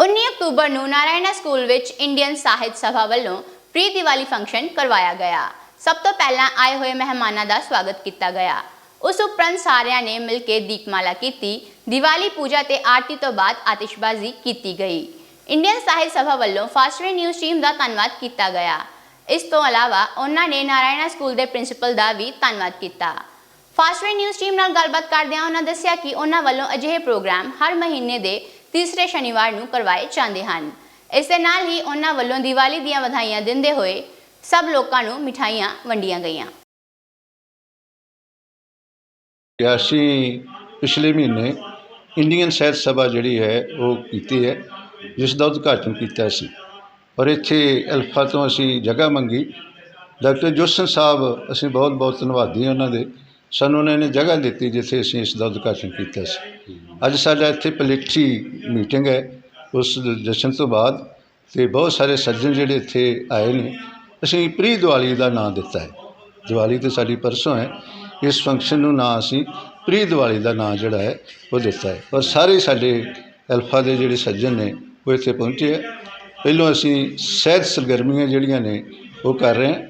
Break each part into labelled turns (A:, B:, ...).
A: 19 October ਨੂੰ Narayana school ਵਿੱਚ Indian Sahit Sabha ਵੱਲੋਂ ਪ੍ਰੀ ਦੀਵਾਲੀ ਫੰਕਸ਼ਨ ਕਰਵਾਇਆ ਗਿਆ। ਸਭ ਤੋਂ ਪਹਿਲਾਂ ਆਏ ਹੋਏ ਮਹਿਮਾਨਾਂ ਦਾ ਸਵਾਗਤ ਕੀਤਾ ਗਿਆ। ਉਸ ਉਪਰੰਤ ਸਾਰਿਆਂ ਨੇ ਮਿਲ ਕੇ ਦੀਪਮਾਲਾ ਕੀਤੀ। ਦੀਵਾਲੀ ਪੂਜਾ ਤੇ ਆਰਤੀ ਤੋਂ ਬਾਅਦ ਆਤਿਸ਼ਬਾਜ਼ੀ ਕੀਤੀ ਗਈ। ਇੰਡੀਅਨ ਸਾਹਿਤ ਸਭਾ ਵੱਲੋਂ ਫਾਸਟਵੇ ਨਿਊਜ਼ ਟੀਮ ਦਾ ਧੰਨਵਾਦ ਕੀਤਾ ਗਿਆ। ਇਸ ਤੋਂ ਇਲਾਵਾ ਉਹਨਾਂ ਨੇ ਨਾਰਾਇਣਾ ਸਕੂਲ ਦੇ ਪ੍ਰਿੰਸੀਪਲ ਦਾ ਵੀ ਧੰਨਵਾਦ ਕੀਤਾ। ਫਾਸਟਵੇ ਨਿਊਜ਼ ਟੀਮ ਨਾਲ ਗੱਲਬਾਤ ਕਰਦਿਆਂ ਉਹਨਾਂ ਦੱਸਿਆ ਕਿ ਉਹਨਾਂ ਵੱਲੋਂ ਅਜਿਹੇ ਪ੍ਰੋਗਰਾਮ ਹਰ ਮਹੀਨੇ ਦੇ ਤੀਸਰੇ ਸ਼ਨੀਵਾਰ ਨੂੰ ਕਰਵਾਏ ਜਾਂਦੇ ਹਨ। ਇਸ ਦੇ ਨਾਲ ਹੀ ਉਹਨਾਂ ਵੱਲੋਂ ਦੀਵਾਲੀ ਦੀਆਂ ਵਧਾਈਆਂ ਦਿੰਦੇ ਹੋਏ ਸਭ ਲੋਕਾਂ ਨੂੰ ਮਿਠਾਈਆਂ ਵੰਡੀਆਂ ਗਈਆਂ।
B: ਅਸੀਂ ਪਿਛਲੇ ਮਹੀਨੇ ਇੰਡੀਅਨ ਸਾਹਿਤ ਸਭਾ ਜਿਹੜੀ ਹੈ, ਉਹ ਕੀਤੀ ਹੈ, ਜਿਸ ਦਾ ਉਦਘਾਟਨ ਕੀਤਾ ਸੀ। ਔਰ ਇੱਥੇ ਅਲਫਾ ਤੋਂ ਅਸੀਂ ਜਗ੍ਹਾ ਮੰਗੀ। ਡਾਕਟਰ ਜੋਸਨ ਸਾਹਿਬ, ਅਸੀਂ ਬਹੁਤ ਬਹੁਤ ਧੰਨਵਾਦੀ ਹਾਂ ਉਹਨਾਂ ਦੇ। ਸਾਨੂੰ ਉਹਨਾਂ ਨੇ ਜਗ੍ਹਾ ਦਿੱਤੀ ਜਿੱਥੇ ਅਸੀਂ ਇਸ ਦਾ ਉਦਘਾਟਨ ਕੀਤਾ ਸੀ। ਅੱਜ ਸਾਡਾ ਇੱਥੇ ਪਲੇਠੀ ਮੀਟਿੰਗ ਹੈ। ਉਸ ਜਸ਼ਨ ਤੋਂ ਬਾਅਦ ਅਤੇ ਬਹੁਤ ਸਾਰੇ ਸੱਜਣ ਜਿਹੜੇ ਇੱਥੇ ਆਏ ਨੇ। ਅਸੀਂ ਪ੍ਰੀ ਦੀਵਾਲੀ ਦਾ ਨਾਂ ਦਿੱਤਾ ਹੈ। ਦੀਵਾਲੀ ਤਾਂ ਸਾਡੀ ਪਰਸੋਂ ਹੈ। ਇਸ ਫੰਕਸ਼ਨ ਨੂੰ ਨਾਂ ਅਸੀਂ ਪ੍ਰੀ ਦੀਵਾਲੀ ਦਾ ਨਾਂ ਜਿਹੜਾ ਹੈ, ਉਹ ਦਿੱਤਾ ਹੈ। ਔਰ ਸਾਰੇ ਸਾਡੇ ਅਲਫਾ ਦੇ ਜਿਹੜੇ ਸੱਜਣ ਨੇ, ਉਹ ਇੱਥੇ ਪਹੁੰਚੇ ਹੈ। ਪਹਿਲੋਂ ਅਸੀਂ ਸਿਹਤ ਸਰਗਰਮੀਆਂ ਜਿਹੜੀਆਂ ਨੇ, ਉਹ ਕਰ ਰਹੇ ਹਾਂ।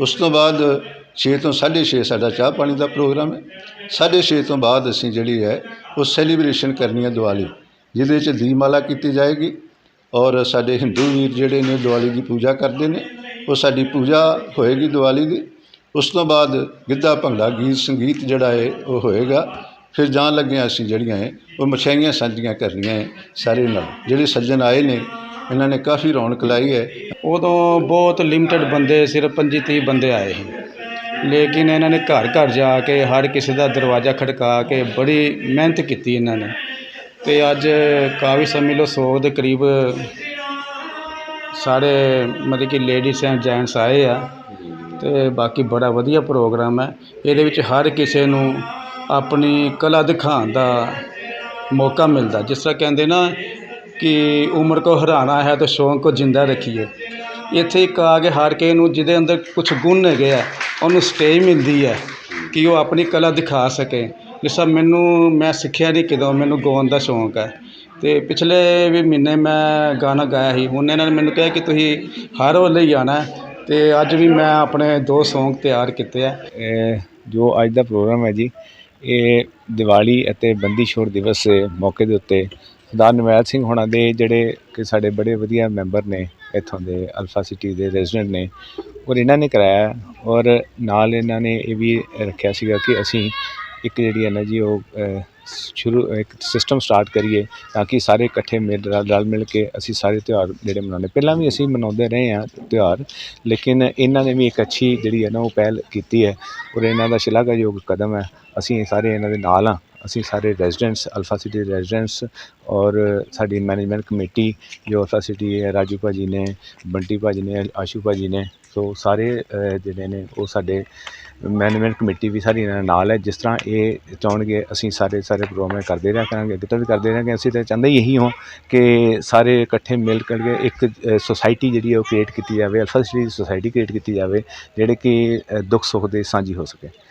B: ਉਸ ਤੋਂ ਬਾਅਦ ਛੇ ਤੋਂ 6:30 ਸਾਡਾ ਚਾਹ ਪਾਣੀ ਦਾ ਪ੍ਰੋਗਰਾਮ ਹੈ। 6:30 ਤੋਂ ਬਾਅਦ ਅਸੀਂ ਜਿਹੜੀ ਹੈ, ਉਹ ਸੈਲੀਬ੍ਰੇਸ਼ਨ ਕਰਨੀ ਹੈ ਦੀਵਾਲੀ। ਜਿਹਦੇ 'ਚ ਦੀਪਮਾਲਾ ਕੀਤੀ ਜਾਏਗੀ ਔਰ ਸਾਡੇ ਹਿੰਦੂ ਵੀਰ ਜਿਹੜੇ ਨੇ ਦੀਵਾਲੀ ਦੀ ਪੂਜਾ ਕਰਦੇ ਨੇ, ਉਹ ਸਾਡੀ ਪੂਜਾ ਹੋਏਗੀ ਦੀਵਾਲੀ ਦੀ। ਉਸ ਤੋਂ ਬਾਅਦ ਗਿੱਧਾ, ਭੰਗੜਾ, ਗੀਤ, ਸੰਗੀਤ ਜਿਹੜਾ ਹੈ, ਉਹ ਹੋਏਗਾ। ਫਿਰ ਜਾਣ ਲੱਗਿਆ ਅਸੀਂ ਜਿਹੜੀਆਂ ਹੈ, ਉਹ ਮਠਿਆਈਆਂ ਸਾਂਝੀਆਂ ਕਰਨੀਆਂ ਹੈ ਸਾਰੇ ਨਾਲ। ਜਿਹੜੇ ਸੱਜਣ ਆਏ ਨੇ, ਇਹਨਾਂ ਨੇ ਕਾਫੀ ਰੌਣਕ ਲਾਈ ਹੈ।
C: ਉਦੋਂ ਬਹੁਤ ਲਿਮਟਿਡ ਬੰਦੇ, ਸਿਰਫ 25 30 ਬੰਦੇ ਆਏ ਸੀ। ਲੇਕਿਨ ਇਹਨਾਂ ਨੇ ਘਰ ਘਰ ਜਾ ਕੇ, ਹਰ ਕਿਸੇ ਦਾ ਦਰਵਾਜ਼ਾ ਖੜਕਾ ਕੇ ਬੜੀ ਮਿਹਨਤ ਕੀਤੀ ਇਹਨਾਂ ਨੇ। ਅਤੇ ਅੱਜ ਕਾਫੀ ਸਮੇਂ ਲਓ ਸੌ ਦੇ ਕਰੀਬ ਸਾਰੇ ਮਤਲਬ ਕਿ ਲੇਡੀਜ਼ ਐਂਡ ਜੈਂਟਸ ਆਏ ਆ ਅਤੇ ਬਾਕੀ ਬੜਾ ਵਧੀਆ ਪ੍ਰੋਗਰਾਮ ਹੈ। ਇਹਦੇ ਵਿੱਚ ਹਰ ਕਿਸੇ ਨੂੰ ਆਪਣੀ ਕਲਾ ਦਿਖਾਉਣ ਦਾ ਮੌਕਾ ਮਿਲਦਾ। ਜਿਸ ਤਰ੍ਹਾਂ ਕਹਿੰਦੇ ਨਾ ਕਿ ਉਮਰ ਕੋ ਹਰਾਣਾ ਹੈ ਤਾਂ ਸ਼ੌਂਕ ਕੋ ਜਿੰਦਾ ਰੱਖੀਏ। ਇੱਥੇ ਇੱਕ ਆ ਕੇ ਹਰ ਕਿਸੇ ਨੂੰ ਜਿਹਦੇ ਅੰਦਰ ਕੁਛ ਗੁਣ ਹੈਗੇ ਆ, ਉਹਨੂੰ ਸਟੇਜ ਮਿਲਦੀ ਹੈ ਕਿ ਉਹ ਆਪਣੀ ਕਲਾ ਦਿਖਾ ਸਕੇ। ਜਿਸ ਤਰ੍ਹਾਂ ਮੈਨੂੰ, ਮੈਂ ਸਿੱਖਿਆ ਨਹੀਂ ਕਿਦੋਂ, ਮੈਨੂੰ ਗਾਉਣ ਦਾ ਸ਼ੌਂਕ ਹੈ। ਅਤੇ ਪਿਛਲੇ ਵੀ ਮਹੀਨੇ ਮੈਂ ਗਾਣਾ ਗਾਇਆ ਸੀ, ਹੁਣ ਇਹਨਾਂ ਨੇ ਮੈਨੂੰ ਕਿਹਾ ਕਿ ਤੁਸੀਂ ਹਰ ਵੇਲੇ ਹੀ ਆਉਣਾ ਅਤੇ ਅੱਜ ਵੀ ਮੈਂ ਆਪਣੇ ਦੋ ਸੌਂਗ ਤਿਆਰ ਕੀਤੇ ਆ।
D: ਜੋ ਅੱਜ ਦਾ ਪ੍ਰੋਗਰਾਮ ਹੈ ਜੀ, ਇਹ ਦੀਵਾਲੀ ਅਤੇ ਬੰਦੀ ਛੋੜ ਦਿਵਸ ਮੌਕੇ ਦੇ ਉੱਤੇ ਸਰਦਾਰ ਨਵੈਲ ਸਿੰਘ ਹੋਣਾ ਦੇ ਜਿਹੜੇ ਕਿ ਸਾਡੇ ਬੜੇ ਵਧੀਆ ਮੈਂਬਰ ਨੇ ਇੱਥੋਂ ਦੇ ਅਲਫਾ ਸਿਟੀ ਦੇ ਰੈਜ਼ੀਡੈਂਟ ਨੇ ਔਰ ਇਹਨਾਂ ਨੇ ਕਰਾਇਆ ਔਰ ਨਾਲ ਇਹਨਾਂ ਨੇ ਇਹ ਵੀ ਰੱਖਿਆ ਸੀਗਾ ਕਿ ਅਸੀਂ ਇੱਕ ਜਿਹੜੀ ਹੈ ਨਾ ਜੀ ਉਹ ਸ਼ੁਰੂ, ਇੱਕ ਸਿਸਟਮ ਸਟਾਰਟ ਕਰੀਏ ਤਾਂ ਕਿ ਸਾਰੇ ਇਕੱਠੇ ਮਿਲ, ਰਲ ਰਲ ਮਿਲ ਕੇ ਅਸੀਂ ਸਾਰੇ ਤਿਉਹਾਰ ਜਿਹੜੇ ਮਨਾਉਂਦੇ ਪਹਿਲਾਂ ਵੀ ਅਸੀਂ ਮਨਾਉਂਦੇ ਰਹੇ ਹਾਂ ਤਿਉਹਾਰ, ਲੇਕਿਨ ਇਹਨਾਂ ਨੇ ਵੀ ਇੱਕ ਅੱਛੀ ਜਿਹੜੀ ਹੈ ਨਾ ਉਹ ਪਹਿਲ ਕੀਤੀ ਹੈ ਔਰ ਇਹਨਾਂ ਦਾ ਸ਼ਲਾਘਾਯੋਗ ਕਦਮ ਹੈ। ਅਸੀਂ ਸਾਰੇ ਇਹਨਾਂ ਦੇ ਨਾਲ ਹਾਂ। ਅਸੀਂ ਸਾਰੇ ਰੈਜ਼ੀਡੈਂਟਸ ਅਲਫਾ ਸਿਟੀ ਰੈਜ਼ੀਡੈਂਟਸ ਔਰ ਸਾਡੀ ਮੈਨੇਜਮੈਂਟ ਕਮੇਟੀ ਜੋ ਅਲਫਾ ਸਿਟੀ ਹੈ, ਰਾਜੂ ਭਾਜੀ ਨੇ, ਬੰਟੀ ਭਾਜੀ ਨੇ, ਆਸ਼ੂ ਭਾਜੀ ਨੇ, ਸੋ ਸਾਰੇ ਜਿਹੜੇ ਨੇ ਉਹ ਸਾਡੇ ਮੈਨੇਜਮੈਂਟ ਕਮੇਟੀ ਵੀ ਸਾਡੀ ਇਹਨਾਂ ਨਾਲ ਹੈ। ਜਿਸ ਤਰ੍ਹਾਂ ਇਹ ਚਾਹਣਗੇ, ਅਸੀਂ ਸਾਰੇ ਸਾਰੇ ਪ੍ਰੋਗਰਾਮ ਕਰਦੇ ਰਿਹਾ ਕਰਾਂਗੇ, ਅੱਗੇ ਤੋਂ ਵੀ ਕਰਦੇ ਰਹਾਂਗੇ ਅਸੀਂ ਤਾਂ ਚਾਹੁੰਦੇ ਇਹੀ ਹਾਂ ਕਿ ਸਾਰੇ ਇਕੱਠੇ ਮਿਲ ਕਰਕੇ ਇੱਕ ਸੁਸਾਇਟੀ ਜਿਹੜੀ ਹੈ ਉਹ ਕ੍ਰੀਏਟ ਕੀਤੀ ਜਾਵੇ ਅਲਫਾ ਸਿਟੀ ਸੋਸਾਇਟੀ ਕ੍ਰੀਏਟ ਕੀਤੀ ਜਾਵੇ, ਜਿਹੜੇ ਕਿ ਦੁੱਖ ਸੁੱਖ ਦੇ ਸਾਂਝੀ ਹੋ ਸਕੇ।